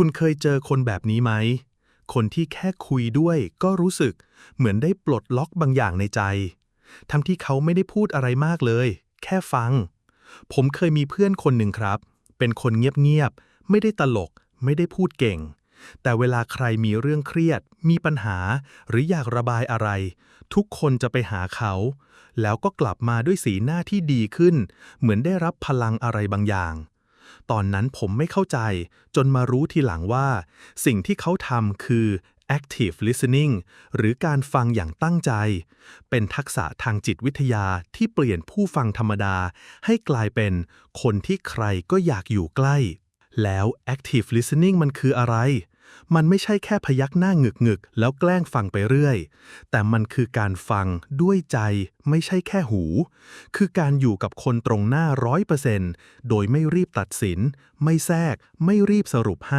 คุณเคยเจอคนแบบนี้ไหม คนที่แค่คุยด้วยก็รู้สึกเหมือนได้ปลดล็อกบางอย่างในใจ ทั้งที่เขาไม่ได้พูดอะไรมากเลย แค่ฟัง ผมเคยมีเพื่อนคนหนึ่งครับ เป็นคนเงียบๆ ไม่ได้ตลก ไม่ได้พูดเก่ง แต่เวลาใครมีเรื่องเครียด มีปัญหา หรืออยากระบายอะไร ทุกคนจะไปหาเขา แล้วก็กลับมาด้วยสีหน้าที่ดีขึ้น เหมือนได้รับพลังอะไรบางอย่าง ตอนนั้นผมไม่เข้าใจ จนมารู้ทีหลังว่า สิ่งที่เขาทำคือ active listening หรือการฟังอย่างตั้งใจ เป็นทักษะทางจิตวิทยาที่เปลี่ยนผู้ฟังธรรมดา ให้กลายเป็นคนที่ใครก็อยากอยู่ใกล้ แล้ว active listening มันคืออะไร มันไม่ใช่แค่พยักหน้าหงึกหงึกแล้วแกล้งฟังไปเรื่อย แต่มันคือการฟังด้วยใจไม่ใช่แค่หู คือการอยู่กับคนตรงหน้าร้อยเปอร์เซนต์โดยไม่รีบตัดสิน ไม่แทรก ไม่รีบสรุปให้